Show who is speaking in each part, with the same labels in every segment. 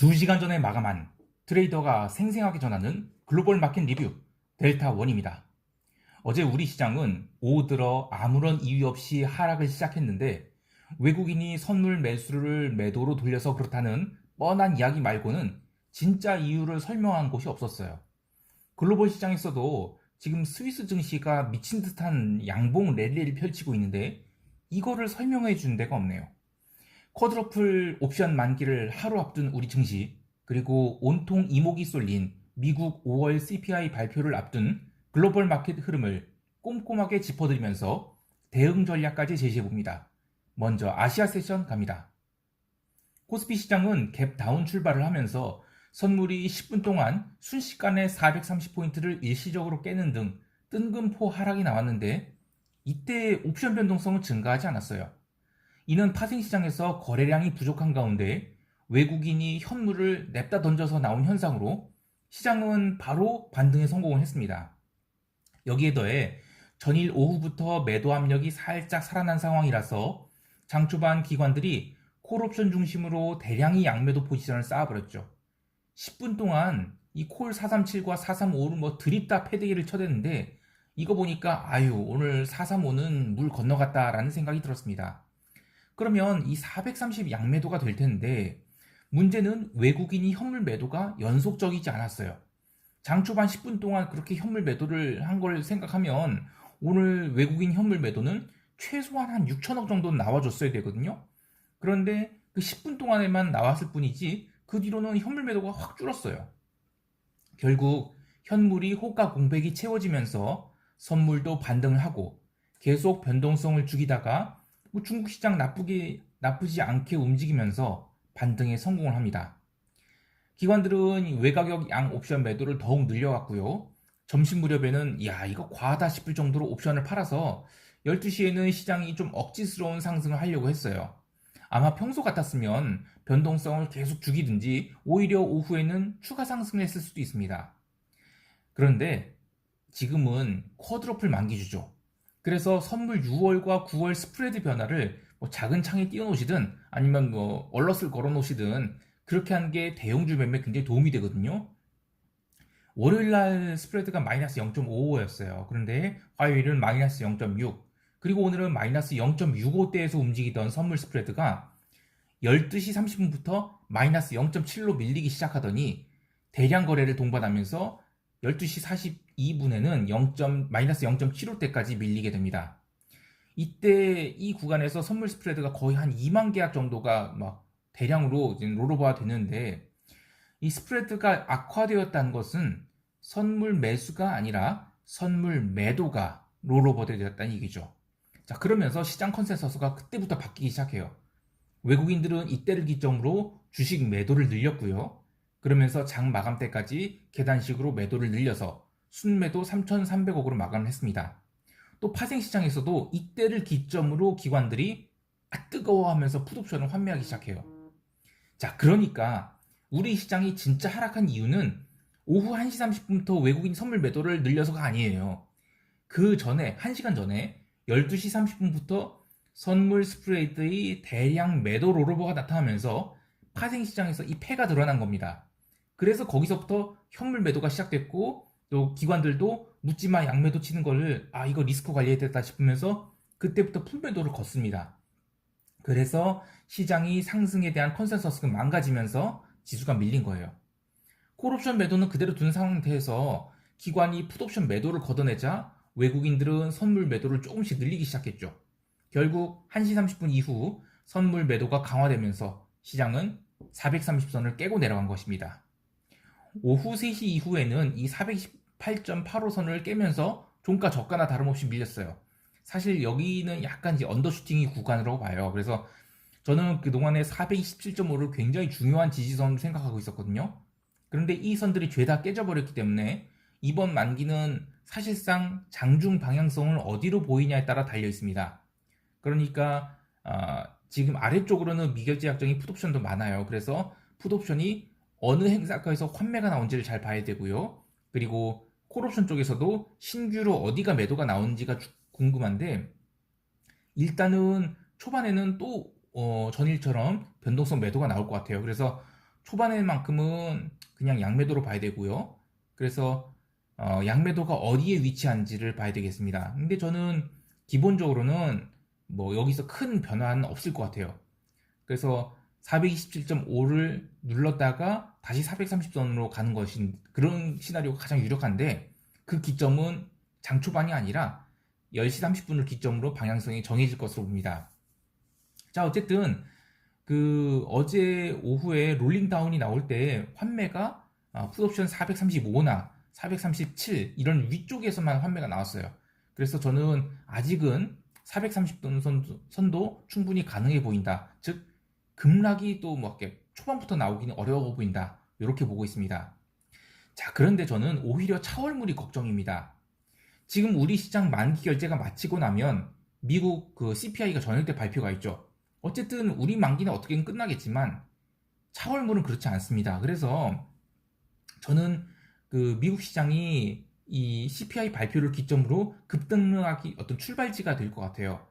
Speaker 1: 2시간 전에 마감한 트레이더가 생생하게 전하는 글로벌 마켓 리뷰 델타 원입니다. 어제 우리 시장은 오후 들어 아무런 이유 없이 하락을 시작했는데 외국인이 선물 매수를 매도로 돌려서 그렇다는 뻔한 이야기 말고는 진짜 이유를 설명한 곳이 없었어요. 글로벌 시장에서도 지금 스위스 증시가 미친 듯한 양봉 랠리를 펼치고 있는데 이거를 설명해 준 데가 없네요. 쿼드러플 옵션 만기를 하루 앞둔 우리 증시, 그리고 온통 이목이 쏠린 미국 5월 CPI 발표를 앞둔 글로벌 마켓 흐름을 꼼꼼하게 짚어드리면서 대응 전략까지 제시해 봅니다. 먼저 아시아 세션 갑니다. 코스피 시장은 갭 다운 출발을 하면서 선물이 10분 동안 순식간에 430포인트를 일시적으로 깨는 등 뜬금포 하락이 나왔는데 이때 옵션 변동성은 증가하지 않았어요. 이는 파생시장에서 거래량이 부족한 가운데 외국인이 현물을 냅다 던져서 나온 현상으로 시장은 바로 반등에 성공을 했습니다. 여기에 더해 전일 오후부터 매도 압력이 살짝 살아난 상황이라서 장 초반 기관들이 콜옵션 중심으로 대량의 양매도 포지션을 쌓아버렸죠. 10분 동안 이 콜 437과 435를 뭐 드립다 패대기를 쳐댔는데 이거 보니까 아유 오늘 435는 물 건너갔다라는 생각이 들었습니다. 그러면 이 430 양매도가 될 텐데 문제는 외국인이 현물 매도가 연속적이지 않았어요. 장 초반 10분 동안 그렇게 현물 매도를 한 걸 생각하면 오늘 외국인 현물 매도는 최소한 한 6천억 정도는 나와줬어야 되거든요. 그런데 그 10분 동안에만 나왔을 뿐이지 그 뒤로는 현물 매도가 확 줄었어요. 결국 현물이 호가 공백이 채워지면서 선물도 반등을 하고 계속 변동성을 죽이다가 뭐 중국 시장 나쁘게 나쁘지 않게 움직이면서 반등에 성공을 합니다. 기관들은 외가격 양 옵션 매도를 더욱 늘려갔고요. 점심 무렵에는 야 이거 과하다 싶을 정도로 옵션을 팔아서 12시에는 시장이 좀 억지스러운 상승을 하려고 했어요. 아마 평소 같았으면 변동성을 계속 죽이든지 오히려 오후에는 추가 상승을 했을 수도 있습니다. 그런데 지금은 쿼드러플 만기주죠. 그래서 선물 6월과 9월 스프레드 변화를 뭐 작은 창에 띄워놓으시든 아니면 뭐 얼럿을 걸어놓으시든 그렇게 하는 게 대형주 매매에 굉장히 도움이 되거든요. 월요일 날 스프레드가 마이너스 0.55였어요. 그런데 화요일은 마이너스 0.6, 그리고 오늘은 마이너스 0.65대에서 움직이던 선물 스프레드가 12시 30분부터 마이너스 0.7로 밀리기 시작하더니 대량 거래를 동반하면서 12시 42분에는 0. 마이너스 0.75대까지 밀리게 됩니다. 이때 이 구간에서 선물 스프레드가 거의 한 2만 계약 정도가 막 대량으로 롤오버가 되는데 이 스프레드가 악화되었다는 것은 선물 매수가 아니라 선물 매도가 롤오버 되었다는 얘기죠. 자, 그러면서 시장 컨센서스가 그때부터 바뀌기 시작해요. 외국인들은 이때를 기점으로 주식 매도를 늘렸고요. 그러면서 장 마감 때까지 계단식으로 매도를 늘려서 순매도 3,300억으로 마감을 했습니다. 또 파생시장에서도 이때를 기점으로 기관들이 아 뜨거워하면서 풋옵션을 환매하기 시작해요. 자, 그러니까 우리 시장이 진짜 하락한 이유는 오후 1시 30분부터 외국인 선물 매도를 늘려서가 아니에요. 그 전에, 1시간 전에 12시 30분부터 선물 스프레이드의 대량 매도 롤오버가 나타나면서 파생시장에서 이 패가 드러난 겁니다. 그래서 거기서부터 현물 매도가 시작됐고 또 기관들도 묻지마 양매도 치는 거를 아 이거 리스크 관리해야 되겠다 싶으면서 그때부터 풀매도를 걷습니다. 그래서 시장이 상승에 대한 컨센서스가 망가지면서 지수가 밀린 거예요. 콜옵션 매도는 그대로 둔 상태에서 기관이 풋옵션 매도를 걷어내자 외국인들은 선물 매도를 조금씩 늘리기 시작했죠. 결국 1시 30분 이후 선물 매도가 강화되면서 시장은 430선을 깨고 내려간 것입니다. 오후 3시 이후에는 이 428.85선을 깨면서 종가 저가나 다름없이 밀렸어요. 사실 여기는 약간 이제 언더슈팅이 구간이라고 봐요. 그래서 저는 그동안에 427.5를 굉장히 중요한 지지선으로 생각하고 있었거든요. 그런데 이 선들이 죄다 깨져버렸기 때문에 이번 만기는 사실상 장중 방향성을 어디로 보이냐에 따라 달려 있습니다. 그러니까 어, 지금 아래쪽으로는 미결제 약정이 풋옵션도 많아요. 그래서 풋옵션이 어느 행사가에서 환매가 나온지를 잘 봐야 되고요. 그리고 콜옵션 쪽에서도 신규로 어디가 매도가 나오는지가 궁금한데 일단은 초반에는 또 어, 전일처럼 변동성 매도가 나올 것 같아요. 그래서 초반에만큼은 그냥 양매도로 봐야 되고요. 그래서 어, 양매도가 어디에 위치한지를 봐야 되겠습니다. 근데 저는 기본적으로는 뭐 여기서 큰 변화는 없을 것 같아요. 그래서 427.5를 눌렀다가 다시 430선으로 가는 것인 그런 시나리오가 가장 유력한데 그 기점은 장 초반이 아니라 10시 30분을 기점으로 방향성이 정해질 것으로 봅니다. 자, 어쨌든 그 어제 오후에 롤링 다운이 나올 때 환매가 아, 풋옵션 435나 437 이런 위쪽에서만 환매가 나왔어요. 그래서 저는 아직은 430돈 선도, 선도 충분히 가능해 보인다. 즉 급락이 또 뭐 이렇게 초반부터 나오기는 어려워 보인다. 이렇게 보고 있습니다. 자, 그런데 저는 오히려 차월물이 걱정입니다. 지금 우리 시장 만기 결제가 마치고 나면 미국 그 CPI가 저녁 때 발표가 있죠. 어쨌든 우리 만기는 어떻게든 끝나겠지만 차월물은 그렇지 않습니다. 그래서 저는 그 미국 시장이 이 CPI 발표를 기점으로 급등하기 어떤 출발지가 될 것 같아요.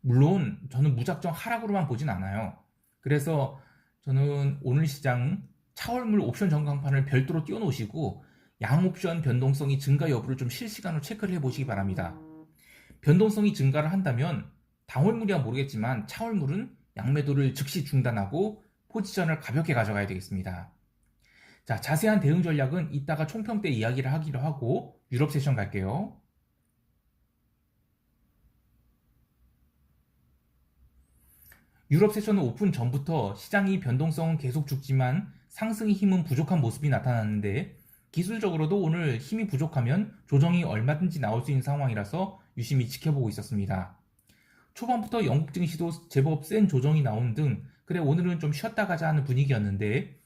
Speaker 1: 물론 저는 무작정 하락으로만 보진 않아요. 그래서 저는 오늘 시장 차월물 옵션 전광판을 별도로 띄워놓으시고 양 옵션 변동성이 증가 여부를 좀 실시간으로 체크를 해보시기 바랍니다. 변동성이 증가를 한다면 당월물이야 모르겠지만 차월물은 양매도를 즉시 중단하고 포지션을 가볍게 가져가야 되겠습니다. 자, 자세한 대응 전략은 이따가 총평 때 이야기를 하기로 하고 유럽 세션 갈게요. 유럽 세션은 오픈 전부터 시장이 변동성은 계속 죽지만 상승의 힘은 부족한 모습이 나타났는데 기술적으로도 오늘 힘이 부족하면 조정이 얼마든지 나올 수 있는 상황이라서 유심히 지켜보고 있었습니다. 초반부터 영국 증시도 제법 센 조정이 나온 등 그래 오늘은 좀 쉬었다 가자 하는 분위기였는데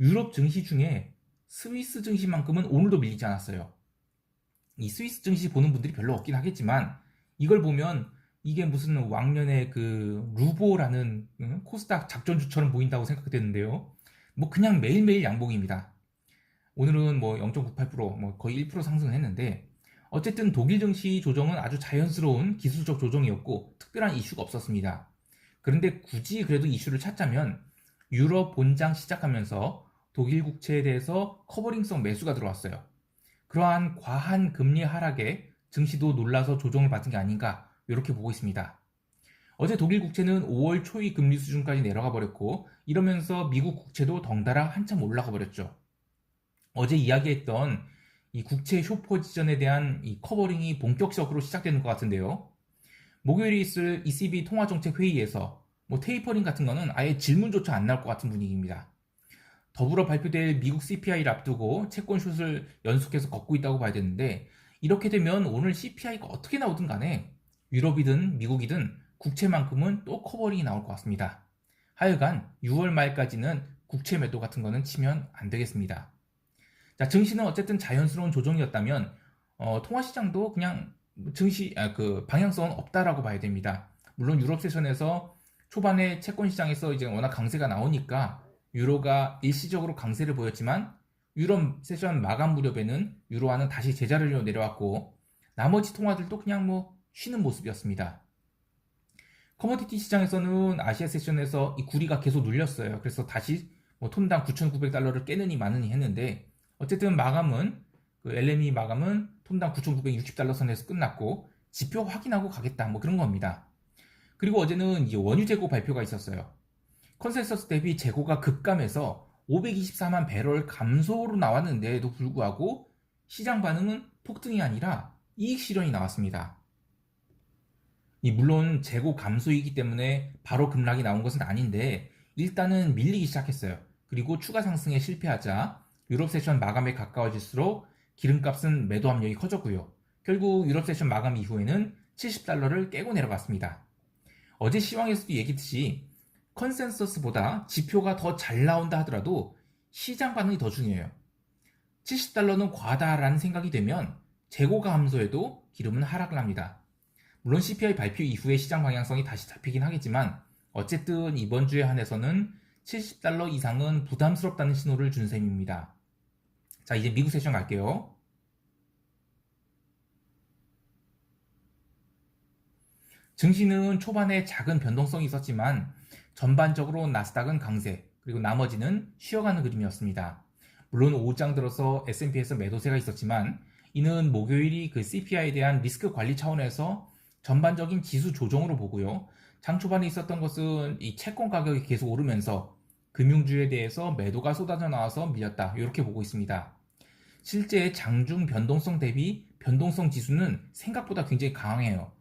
Speaker 1: 유럽 증시 중에 스위스 증시만큼은 오늘도 밀리지 않았어요. 이 스위스 증시 보는 분들이 별로 없긴 하겠지만 이걸 보면 이게 무슨 왕년의 그 루보라는 코스닥 작전주처럼 보인다고 생각되는데요. 뭐 그냥 매일매일 양봉입니다. 오늘은 뭐 0.98%, 뭐 거의 1% 상승했는데 어쨌든 독일 증시 조정은 아주 자연스러운 기술적 조정이었고 특별한 이슈가 없었습니다. 그런데 굳이 그래도 이슈를 찾자면 유럽 본장 시작하면서 독일 국채에 대해서 커버링성 매수가 들어왔어요. 그러한 과한 금리 하락에 증시도 놀라서 조정을 받은 게 아닌가 이렇게 보고 있습니다. 어제 독일 국채는 5월 초의 금리 수준까지 내려가 버렸고 이러면서 미국 국채도 덩달아 한참 올라가 버렸죠. 어제 이야기했던 이 국채 쇼 포지션에 대한 이 커버링이 본격적으로 시작되는 것 같은데요. 목요일에 있을 ECB 통화정책 회의에서 뭐 테이퍼링 같은 거는 아예 질문조차 안 나올 것 같은 분위기입니다. 더불어 발표될 미국 CPI를 앞두고 채권 슛을 연속해서 걷고 있다고 봐야 되는데 이렇게 되면 오늘 CPI가 어떻게 나오든 간에 유럽이든 미국이든 국채만큼은 또 커버링이 나올 것 같습니다. 하여간 6월 말까지는 국채 매도 같은 거는 치면 안 되겠습니다. 자, 증시는 어쨌든 자연스러운 조정이었다면 어, 통화시장도 그냥 증시 아, 그 방향성은 없다라고 봐야 됩니다. 물론 유럽 세션에서 초반에 채권 시장에서 이제 워낙 강세가 나오니까 유로가 일시적으로 강세를 보였지만 유럽 세션 마감 무렵에는 유로화는 다시 제자리로 내려왔고 나머지 통화들도 그냥 뭐 쉬는 모습이었습니다. 커머디티 시장에서는 아시아 세션에서 이 구리가 계속 눌렸어요. 그래서 다시 뭐 톤당 9,900달러를 깨느니 마느니 했는데 어쨌든 마감은 그 LME 마감은 톤당 9,960달러 선에서 끝났고 지표 확인하고 가겠다 뭐 그런 겁니다. 그리고 어제는 이 원유 재고 발표가 있었어요. 컨센서스 대비 재고가 급감해서 524만 배럴 감소로 나왔는데도 불구하고 시장 반응은 폭등이 아니라 이익 실현이 나왔습니다. 물론 재고 감소이기 때문에 바로 급락이 나온 것은 아닌데 일단은 밀리기 시작했어요. 그리고 추가 상승에 실패하자 유럽 세션 마감에 가까워질수록 기름값은 매도 압력이 커졌고요. 결국 유럽 세션 마감 이후에는 70달러를 깨고 내려갔습니다. 어제 시황에서도 얘기했듯이 컨센서스보다 지표가 더 잘 나온다 하더라도 시장 반응이 더 중요해요. 70달러는 과다라는 생각이 되면 재고가 감소해도 기름은 하락을 합니다. 물론 CPI 발표 이후에 시장 방향성이 다시 잡히긴 하겠지만 어쨌든 이번 주에 한해서는 70달러 이상은 부담스럽다는 신호를 준 셈입니다. 자, 이제 미국 세션 갈게요. 증시는 초반에 작은 변동성이 있었지만 전반적으로 나스닥은 강세, 그리고 나머지는 쉬어가는 그림이었습니다. 물론 5장 들어서 S&P에서 매도세가 있었지만 이는 목요일이 그 CPI에 대한 리스크 관리 차원에서 전반적인 지수 조정으로 보고요. 장 초반에 있었던 것은 이 채권 가격이 계속 오르면서 금융주에 대해서 매도가 쏟아져 나와서 밀렸다. 이렇게 보고 있습니다. 실제 장중 변동성 대비 변동성 지수는 생각보다 굉장히 강해요.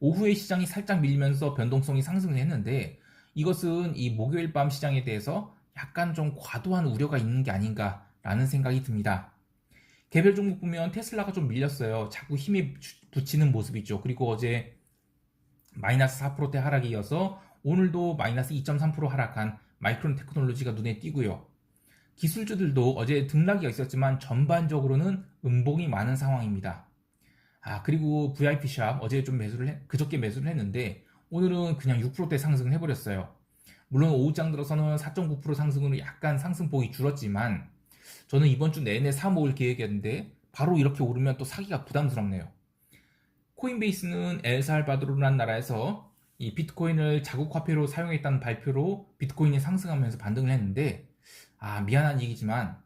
Speaker 1: 오후에 시장이 살짝 밀리면서 변동성이 상승을 했는데 이것은 이 목요일 밤 시장에 대해서 약간 좀 과도한 우려가 있는 게 아닌가라는 생각이 듭니다. 개별 종목 보면 테슬라가 좀 밀렸어요. 자꾸 힘이 붙이는 모습이죠. 그리고 어제 마이너스 4%대 하락이 이어서 오늘도 마이너스 2.3% 하락한 마이크론 테크놀로지가 눈에 띄고요. 기술주들도 어제 등락이 있었지만 전반적으로는 음봉이 많은 상황입니다. 아, 그리고 VIP샵 어제 좀 매수를 해, 그저께 매수를 했는데 오늘은 그냥 6%대 상승을 해버렸어요. 물론 오후장 들어서는 4.9% 상승으로 약간 상승폭이 줄었지만 저는 이번 주 내내 사 모을 계획이었는데 바로 이렇게 오르면 또 사기가 부담스럽네요. 코인베이스는 엘살바도르라는 나라에서 이 비트코인을 자국 화폐로 사용했다는 발표로 비트코인이 상승하면서 반등을 했는데 아 미안한 얘기지만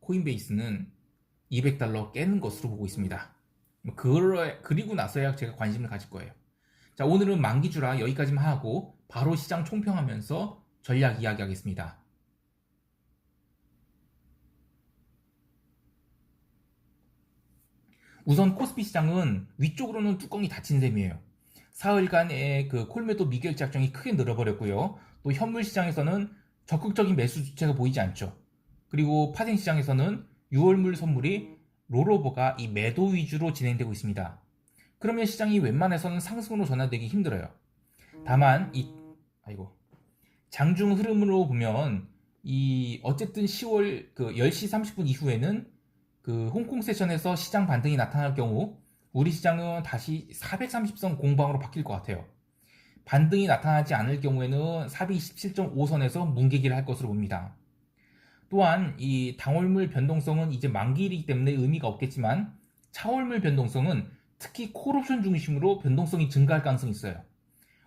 Speaker 1: 코인베이스는 200달러 깨는 것으로 보고 있습니다. 그 그리고 나서야 제가 관심을 가질 거예요. 자 오늘은 만기주라 여기까지만 하고 바로 시장 총평하면서 전략 이야기하겠습니다. 우선 코스피 시장은 위쪽으로는 뚜껑이 닫힌 셈이에요. 사흘간의 그 콜매도 미결 작정이 크게 늘어버렸고요. 또 현물 시장에서는 적극적인 매수 주체가 보이지 않죠. 그리고 파생 시장에서는 6월물 선물이 롤오버가 이 매도 위주로 진행되고 있습니다. 그러면 시장이 웬만해서는 상승으로 전환되기 힘들어요. 다만 이 아이고 장중 흐름으로 보면 이 어쨌든 10월 그 10시 30분 이후에는 그 홍콩 세션에서 시장 반등이 나타날 경우 우리 시장은 다시 430선 공방으로 바뀔 것 같아요. 반등이 나타나지 않을 경우에는 427.5선에서 뭉개기를 할 것으로 봅니다. 또한 이 당월물 변동성은 이제 만기이기 때문에 의미가 없겠지만 차월물 변동성은 특히 콜옵션 중심으로 변동성이 증가할 가능성이 있어요.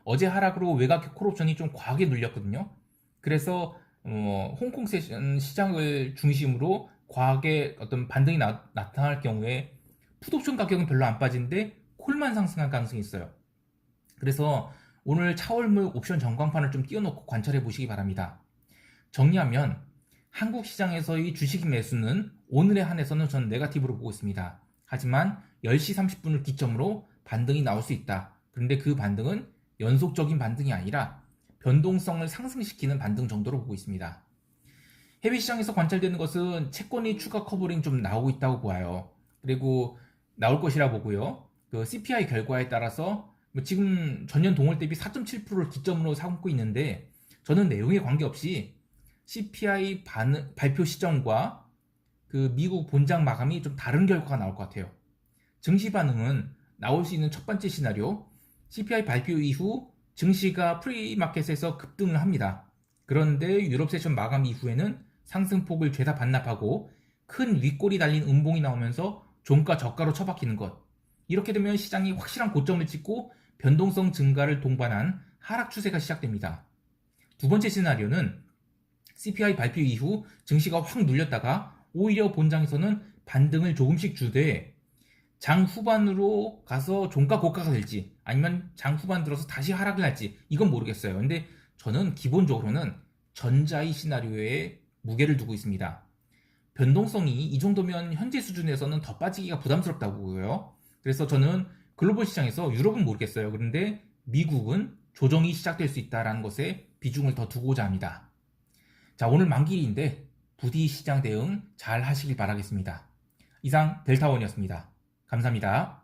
Speaker 1: 어제 하락으로 외곽 콜옵션이 좀 과하게 눌렸거든요. 그래서 어, 홍콩 세션 시장을 중심으로 과하게 어떤 반등이 나, 타날 경우에 풋옵션 가격은 별로 안 빠지는데 콜만 상승할 가능성이 있어요. 그래서 오늘 차월물 옵션 전광판을 좀 띄워놓고 관찰해 보시기 바랍니다. 정리하면 한국 시장에서의 주식 매수는 오늘에 한해서는 전 네가티브로 보고 있습니다. 하지만 10시 30분을 기점으로 반등이 나올 수 있다. 그런데 그 반등은 연속적인 반등이 아니라 변동성을 상승시키는 반등 정도로 보고 있습니다. 해외 시장에서 관찰되는 것은 채권이 추가 커버링 좀 나오고 있다고 보아요. 그리고 나올 것이라 보고요. 그 CPI 결과에 따라서 뭐 지금 전년 동월 대비 4.7%를 기점으로 삼고 있는데 저는 내용에 관계없이 CPI 반, 발표 시점과 그 미국 본장 마감이 좀 다른 결과가 나올 것 같아요. 증시 반응은 나올 수 있는 첫 번째 시나리오 CPI 발표 이후 증시가 프리마켓에서 급등을 합니다. 그런데 유럽 세션 마감 이후에는 상승폭을 죄다 반납하고 큰 윗골이 달린 음봉이 나오면서 종가 저가로 처박히는 것. 이렇게 되면 시장이 확실한 고점을 찍고 변동성 증가를 동반한 하락 추세가 시작됩니다. 두 번째 시나리오는 CPI 발표 이후 증시가 확 눌렸다가 오히려 본장에서는 반등을 조금씩 주되 장 후반으로 가서 종가 고가가 될지 아니면 장 후반 들어서 다시 하락을 할지 이건 모르겠어요. 근데 저는 기본적으로는 전자의 시나리오에 무게를 두고 있습니다. 변동성이 이 정도면 현재 수준에서는 더 빠지기가 부담스럽다고 보고요. 그래서 저는 글로벌 시장에서 유럽은 모르겠어요. 그런데 미국은 조정이 시작될 수 있다는 것에 비중을 더 두고자 합니다. 자, 오늘 만기일인데 부디 시장 대응 잘 하시길 바라겠습니다. 이상 델타원이었습니다. 감사합니다.